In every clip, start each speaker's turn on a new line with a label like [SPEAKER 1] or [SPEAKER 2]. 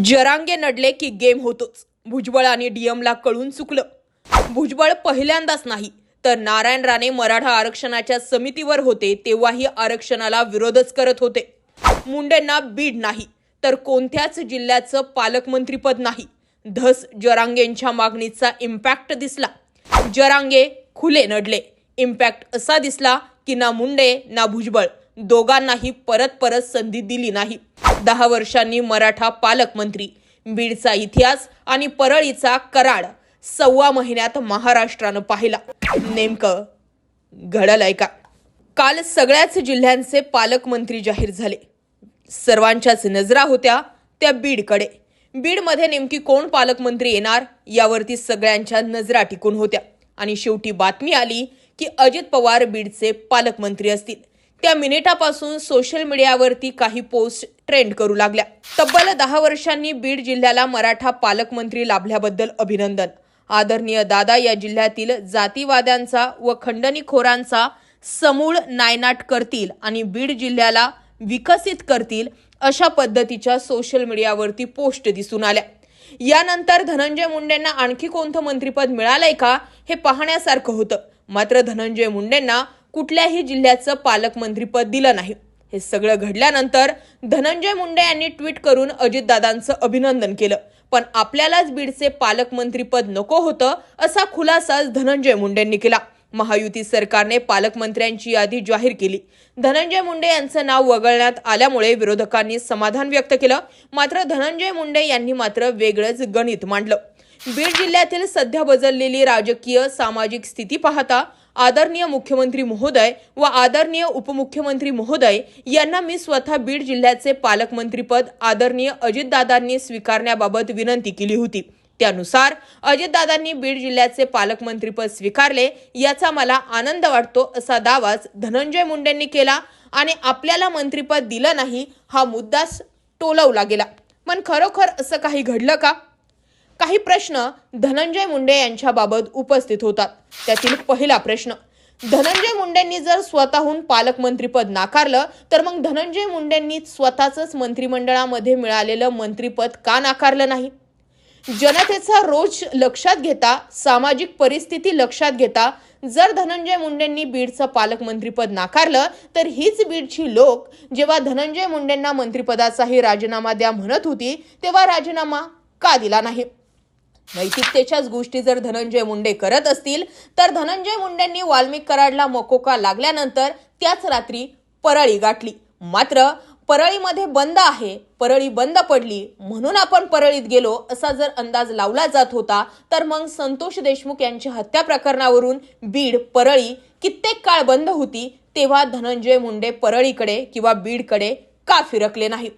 [SPEAKER 1] जरांगे नडले की गेम होतोच. भुजबळ आणि डीएमला कळून चुकलं. भुजबळ पहिल्यांदाच नाही तर नारायण राणे मराठा आरक्षणाच्या समितीवर होते तेव्हाही आरक्षणाला विरोधच करत होते. मुंडेंना बीड नाही तर कोणत्याच जिल्ह्याचं पालकमंत्रीपद नाही. धस जरांगेंच्या मागणीचा इम्पॅक्ट दिसला. जरांगे खुले नडले इम्पॅक्ट असा दिसला की ना मुंडे ना भुजबळ दोघांनाही परत परत संधी दिली नाही. दहा वर्षांनी मराठा पालकमंत्री बीडचा इतिहास आणि परळीचा कराड सव्वा महिन्यात महाराष्ट्रानं पाहिला. नेमकं घडलंय का? काल सगळ्याच जिल्ह्यांचे पालकमंत्री जाहीर झाले. सर्वांच्याच नजरा होत्या त्या बीडकडे. बीडमध्ये नेमकी कोण पालकमंत्री येणार यावरती सगळ्यांच्या नजरा टिकून होत्या. आणि शेवटी बातमी आली की अजित पवार बीडचे पालकमंत्री असतील. त्या मिनिटापासून सोशल मीडियावरती काही पोस्ट ट्रेंड करू लागल्या. तब्बल दहा वर्षांनी बीड जिल्ह्याला मराठा पालकमंत्री लाभल्याबद्दल अभिनंदन. आदरणीय दादा या जिल्ह्यातील जातीवाद्यांचा व खंडणीखोरांचा समूळ नायनाट करतील आणि बीड जिल्ह्याला विकसित करतील अशा पद्धतीच्या सोशल मीडियावरती पोस्ट दिसून आल्या. यानंतर धनंजय मुंडेंना आणखी कोणतं मंत्रिपद मिळालंय का हे पाहण्यासारखं होतं. मात्र धनंजय मुंडेंना कुठल्याही जिल्ह्याचं पालकमंत्रीपद दिलं नाही. हे सगळं घडल्यानंतर धनंजय मुंडे यांनी ट्विट करून अजितदादांचं अभिनंदन केलं. पण आपल्यालाच बीडचे पालकमंत्रीपद नको होतं असा खुलासाच धनंजय मुंडेंनी केला. महायुती सरकारने पालकमंत्र्यांची यादी जाहीर केली. धनंजय मुंडे यांचं नाव वगळण्यात आल्यामुळे विरोधकांनी समाधान व्यक्त केलं. मात्र धनंजय मुंडे यांनी मात्र वेगळंच गणित मांडलं. बीड जिल्ह्यातील सध्या बदललेली राजकीय सामाजिक स्थिती पाहता आदरणीय मुख्यमंत्री महोदय व आदरणीय उपमुख्यमंत्री महोदय यांना मी स्वतः बीड जिल्ह्याचे पालकमंत्रीपद आदरणीय अजितदादांनी स्वीकारण्याबाबत विनंती केली होती. त्यानुसार अजितदादांनी बीड जिल्ह्याचे पालकमंत्रीपद स्वीकारले याचा मला आनंद वाटतो असा दावाच धनंजय मुंडेंनी केला आणि आपल्याला मंत्रीपद दिलं नाही हा मुद्दाच टोलवला गेला. पण खरोखर असं काही घडलं का? काही प्रश्न धनंजय मुंडे यांच्याबाबत उपस्थित होतात. त्यातील पहिला प्रश्न धनंजय मुंडेंनी जर स्वतःहून पालकमंत्रीपद नाकारलं तर मग धनंजय मुंडेंनी स्वतःच मंत्रिमंडळामध्ये मिळालेलं मंत्रिपद का नाकारलं नाही? जनतेचा रोज लक्षात घेता सामाजिक परिस्थिती लक्षात घेता जर धनंजय मुंडेंनी बीडचं पालकमंत्रीपद नाकारलं तर हीच बीडची लोक जेव्हा धनंजय मुंडेंना मंत्रिपदाचाही राजीनामा द्या म्हणत होती तेव्हा राजीनामा का दिला नाही? नैतिकतेच्याच गोष्टी जर धनंजय मुंडे करत असतील तर धनंजय मुंडेंनी वाल्मिक कराडला मकोका लागल्यानंतर त्याच रात्री परळी गाठली. मात्र परळीमध्ये बंद आहे परळी बंद पडली. म्हणून आपण परळीत गेलो असा जर अंदाज लावला जात होता तर मग संतोष देशमुख यांच्या हत्या प्रकरणावरून बीड परळी कित्येक काळ बंद होती तेव्हा धनंजय मुंडे परळीकडे किंवा बीडकडे का फिरकले नाही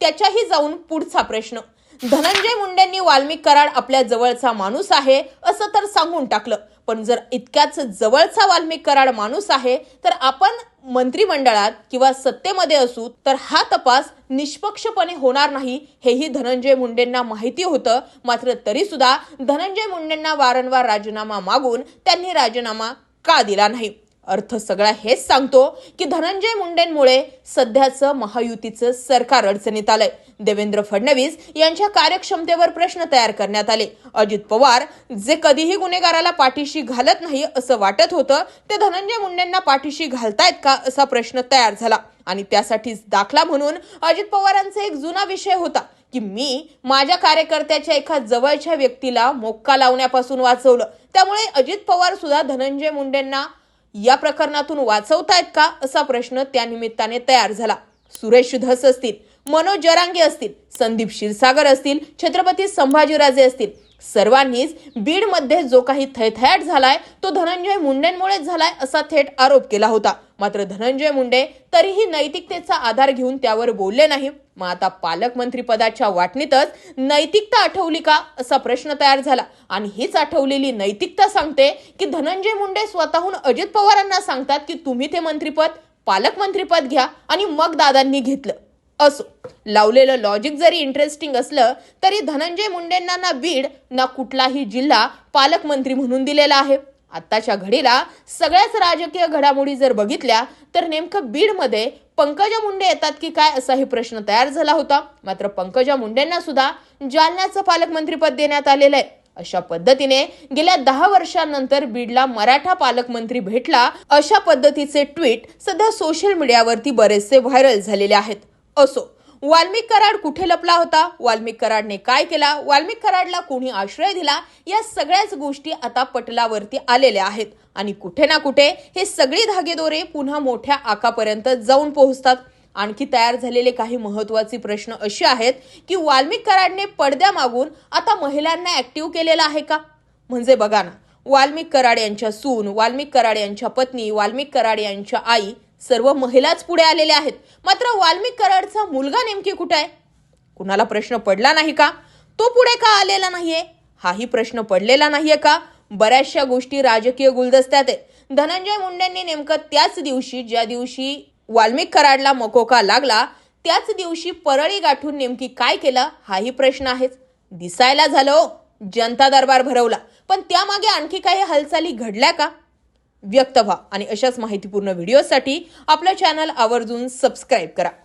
[SPEAKER 1] त्याच्याही जाऊन पुढचा प्रश्न. धनंजय मुंडेंनी वाल्मिक कराड आपल्या जवळचा माणूस आहे असं तर सांगून टाकलं. पण जर इतक्याच जवळचा वाल्मिक कराड माणूस आहे तर आपण मंत्रिमंडळात किंवा सत्तेमध्ये असू तर हा तपास निष्पक्षपणे होणार नाही हेही धनंजय मुंडेंना माहिती होतं. मात्र तरी सुद्धा धनंजय मुंडेंना वारंवार राजीनामा मागून त्यांनी राजीनामा का दिला नाही? अर्थ सगळा हेच सांगतो की धनंजय मुंडेंमुळे सध्याचं महायुतीचं सरकार अडचणीत आलंय. देवेंद्र फडणवीस यांच्या कार्यक्षमतेवर प्रश्न तयार करण्यात आले. अजित पवार जे कधीही गुन्हेगाराला पाठीशी घालत नाही असं वाटत होतं ते धनंजय मुंडेंना पाठीशी घालतायत का असा प्रश्न तयार झाला. आणि त्यासाठीच दाखला म्हणून अजित पवारांचा एक जुना विषय होता की मी माझ्या कार्यकर्त्याच्या एका जवळच्या व्यक्तीला मोक्का लावण्यापासून वाचवलं. त्यामुळे अजित पवार सुद्धा धनंजय मुंडेंना या प्रकरणातून वाचवतायत का असा प्रश्न त्या निमित्ताने तयार झाला. सुरेश धस असतील मनोज जरांगे असतील संदीप क्षीरसागर असतील छत्रपती संभाजीराजे असतील सर्वांनीच बीडमध्ये जो काही थैथयाट झालाय तो धनंजय मुंडेंमुळेच झालाय असा थेट आरोप केला होता. मात्र धनंजय मुंडे तरीही नैतिकतेचा आधार घेऊन त्यावर बोलले नाही. मग आता पालकमंत्री पदाच्या वाटणीतच नैतिकता आठवली का असा प्रश्न तयार झाला. आणि हीच आठवलेली नैतिकता सांगते की धनंजय मुंडे स्वतःहून अजित पवारांना सांगतात की तुम्ही ते मंत्रीपद पालकमंत्रीपद घ्या आणि मग दादांनी घेतलं. असो. लावलेलं लॉजिक जरी इंटरेस्टिंग असलं तरी धनंजय मुंडेंना ना बीड ना कुठलाही जिल्हा पालकमंत्री म्हणून दिलेला आहे. आत्ताच्या घडीला सगळ्याच राजकीय घडामोडी जर बघितल्या तर नेमकं बीडमध्ये पंकजा मुंडे येतात की काय असाही प्रश्न तयार झाला होता. मात्र पंकजा मुंडेंना सुद्धा जालन्याचं पालकमंत्रीपद देण्यात आलेलं आहे. अशा पद्धतीने गेल्या दहा वर्षांनंतर बीडला मराठा पालकमंत्री भेटला अशा पद्धतीचे ट्विट सध्या सोशल मीडियावरती बरेचसे व्हायरल झालेले आहेत. असो. वाल्मिक कराड कुठे लपला होता? वाल्मिक कराडने काय केला? वाल्मिक कराडला कोणी आश्रय दिला? या सगळ्याच गोष्टी आता पटलावरती आलेल्या आहेत. आणि कुठे ना कुठे हे सगळी धागेदोरे पुन्हा मोठ्या आकापर्यंत जाऊन पोहोचतात. आणखी तयार झालेले काही महत्त्वाचे प्रश्न असे आहेत की वाल्मिक कराडने पडद्या मागून आता महिलांना ऍक्टिव्ह केलेला आहे का? म्हणजे बघा ना वाल्मिक कराड यांच्या सून वाल्मिक कराड यांच्या पत्नी वाल्मिक कराड यांच्या आई सर्व महिलाच पुढे आलेल्या आहेत. मात्र वाल्मिक कराडचा मुलगा नेमकी कुठे आहे? कुणाला प्रश्न पडला नाही का? तो पुढे का आलेला नाहीये? हाही प्रश्न पडलेला नाहीये का? बऱ्याचशा गोष्टी राजकीय गुलदस्त्यात आहे धनंजय मुंडेंनी नेमकं त्याच दिवशी ज्या दिवशी वाल्मिक कराडला मकोका लागला त्याच दिवशी परळी गाठून नेमकी काय केलं? हाही प्रश्न आहेच. दिसायला झालं हो. जनता दरबार भरवला. पण त्यामागे आणखी काही हालचाली घडल्या का? व्यक्त व्हा. आणि अशाच माहितीपूर्ण व्हिडिओसाठी आपलं चॅनल आवर्जून सबस्क्राईब करा.